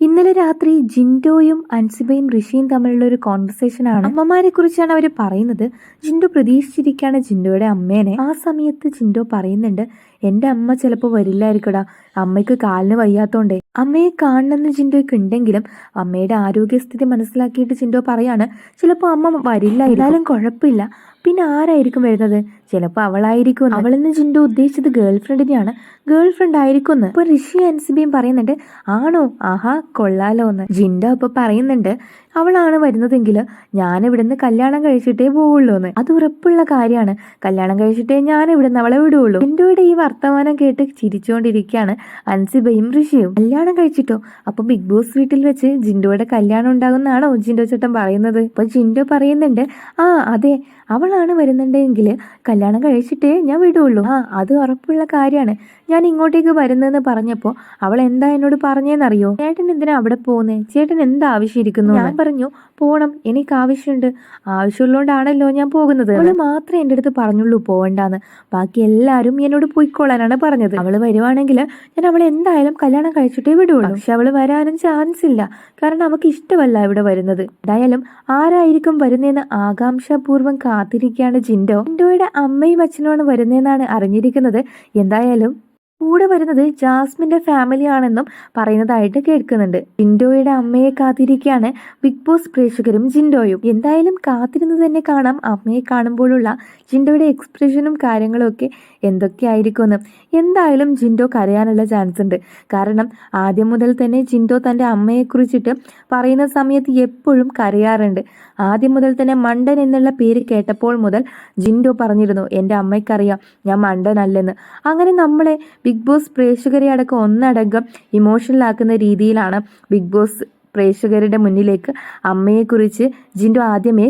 ഇന്നലെ രാത്രി ജിൻഡോയും അൻസിബയും ഋഷിയും തമ്മിലുള്ള ഒരു കോൺവെർസേഷൻ ആണ് അമ്മമാരെ കുറിച്ചാണ് അവർ പറയുന്നത്. ജിൻഡോ പ്രതീക്ഷിച്ചിരിക്കുകയാണ് ജിൻഡോയുടെ അമ്മേനെ. ആ സമയത്ത് ജിൻഡോ പറയുന്നുണ്ട് എന്റെ അമ്മ ചിലപ്പോൾ വരില്ലായിരിക്കടാ. അമ്മയ്ക്ക് കാലിന് വയ്യാത്തോണ്ടേ. അമ്മയെ കാണണമെന്ന് ചിൻഡോയ്ക്ക് ഉണ്ടെങ്കിലും അമ്മയുടെ ആരോഗ്യസ്ഥിതി മനസ്സിലാക്കിയിട്ട് ചിൻഡോ പറയാണ്. ചിലപ്പോൾ അമ്മ വരില്ല എന്നാലും കുഴപ്പമില്ല. പിന്നെ ആരായിരിക്കും വരുന്നത്? ചിലപ്പോൾ അവളായിരിക്കും അവളെന്ന് ചിൻഡോ ഉദ്ദേശിച്ചത് ഗേൾ ഫ്രണ്ടിനെയാണ് ഗേൾ ഫ്രണ്ട് ആയിരിക്കും ഇപ്പൊ ഋഷി അൻസിബിയും പറയുന്നുണ്ട് ആണോ? ആഹാ കൊള്ളാലോ എന്ന്. ജിൻഡോ അപ്പൊ പറയുന്നുണ്ട് അവളാണ് വരുന്നതെങ്കിൽ ഞാൻ ഇവിടുന്ന് കല്യാണം കഴിച്ചിട്ടേ പോവുള്ളൂ എന്ന്. അത് ഉറപ്പുള്ള കാര്യമാണ്. കല്യാണം കഴിച്ചിട്ടേ ഞാൻ ഇവിടുന്ന് അവളെ വിടുള്ളൂ. ജിൻഡോയുടെ ഈ വർത്തമാനം കേട്ട് ചിരിച്ചുകൊണ്ടിരിക്കുകയാണ് അൻസിബയും ഋഷിയും. കല്യാണം കഴിച്ചിട്ടോ? അപ്പൊ ബിഗ് ബോസ് വീട്ടിൽ വെച്ച് ജിൻഡോയുടെ കല്യാണം ഉണ്ടാകുന്നാണോ ജിൻഡോ ചേട്ടൻ പറയുന്നത്? അപ്പൊ ജിൻഡോ പറയുന്നുണ്ട് ആ അതെ അവളാണ് വരുന്നുണ്ടെങ്കിൽ കല്യാണം കഴിച്ചിട്ടേ ഞാൻ വിടുള്ളൂ. ആ അത് ഉറപ്പുള്ള കാര്യമാണ്. ഞാൻ ഇങ്ങോട്ടേക്ക് വരുന്നതെന്ന് പറഞ്ഞപ്പോൾ അവൾ എന്താ എന്നോട് പറഞ്ഞേന്നറിയോ? ചേട്ടൻ എന്തിനാ അവിടെ പോകുന്നേ? ചേട്ടൻ എന്താ ആവശ്യം ഇരിക്കുന്നു ഞാൻ പറഞ്ഞു പോണം എനിക്ക് ആവശ്യമുണ്ട്. ആവശ്യമുള്ളതുകൊണ്ടാണല്ലോ ഞാൻ പോകുന്നത്. അവൾ മാത്രമേ എന്റെ അടുത്ത് പറഞ്ഞുള്ളൂ പോകണ്ടാന്ന് ബാക്കി എല്ലാവരും എന്നോട് പോയിക്കോളാനാണ് പറഞ്ഞത്. അവൾ വരുവാണെങ്കിൽ ഞാൻ അവളെ എന്തായാലും കല്യാണം കഴിച്ചിട്ടേ വിടുള്ളൂ. പക്ഷെ അവൾ വരാനും ചാൻസ് ഇല്ല. കാരണം അവക്ക് ഇഷ്ടമല്ല ഇവിടെ വരുന്നത്. എന്തായാലും ആരായിരിക്കും വരുന്നതെന്ന് ആകാംക്ഷാപൂർവം കാത്തിരിക്കുകയാണ് ജിൻഡോ. ജിൻഡോയുടെ അമ്മയും അച്ഛനുമാണ് വരുന്നതെന്നാണ് അറിഞ്ഞിരിക്കുന്നത്. എന്തായാലും കൂടെ വരുന്നത് ജാസ്മിന്റെ ഫാമിലി ആണെന്നും പറയുന്നതായിട്ട് കേൾക്കുന്നുണ്ട്. ജിൻഡോയുടെ അമ്മയെ കാത്തിരിക്കുകയാണ് ബിഗ് ബോസ് പ്രേക്ഷകരും ജിൻഡോയും. എന്തായാലും കാത്തിരുന്ന് തന്നെ കാണാം. അമ്മയെ കാണുമ്പോഴുള്ള ജിൻഡോയുടെ എക്സ്പ്രഷനും കാര്യങ്ങളും ഒക്കെ എന്തൊക്കെയായിരിക്കുമെന്ന്. എന്തായാലും ജിൻഡോ കരയാനുള്ള ചാൻസ് ഉണ്ട്. കാരണം ആദ്യം മുതൽ തന്നെ ജിൻഡോ തന്റെ അമ്മയെക്കുറിച്ചിട്ട് പറയുന്ന സമയത്ത് എപ്പോഴും കരയാറുണ്ട്. ആദ്യം മുതൽ തന്നെ മണ്ടൻ എന്നുള്ള പേര് കേട്ടപ്പോൾ മുതൽ ജിൻഡോ പറഞ്ഞിരുന്നു എന്റെ അമ്മയ്ക്കറിയാം ഞാൻ മണ്ടനല്ലെന്ന്. അങ്ങനെ നമ്മളെ ബിഗ് ബോസ് പ്രേക്ഷകരെ അടക്കം ഒന്നടങ്കം ഇമോഷണൽ ആക്കുന്ന രീതിയിലാണ് ബിഗ് ബോസ് പ്രേക്ഷകരുടെ മുന്നിലേക്ക് അമ്മയെക്കുറിച്ച് ജിൻഡു ആദ്യമേ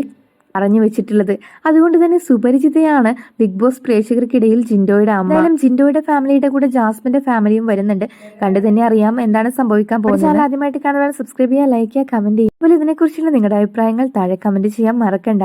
പറഞ്ഞു വെച്ചിട്ടുള്ളത്. അതുകൊണ്ട് തന്നെ സുപരിചിതയാണ് ബിഗ് ബോസ് പ്രേക്ഷകർക്കിടയിൽ ജിൻഡോയുടെ അമ്മ. എന്തായാലും ജിൻഡോയുടെ ഫാമിലിയുടെ കൂടെ ജാസ്മിന്റെ ഫാമിലിയും വരുന്നുണ്ട്. കണ്ടു തന്നെ അറിയാം എന്താണ് സംഭവിക്കാൻ പോകുന്നത്. ആദ്യമായിട്ട് കാണുവാൻ സബ്സ്ക്രൈബ് ചെയ്യുക ലൈക്ക് ചെയ്യുക കമന്റ് ചെയ്യുക. അതുപോലെ ഇതിനെക്കുറിച്ചുള്ള നിങ്ങളുടെ അഭിപ്രായങ്ങൾ താഴെ കമന്റ് ചെയ്യാൻ മറക്കണ്ട.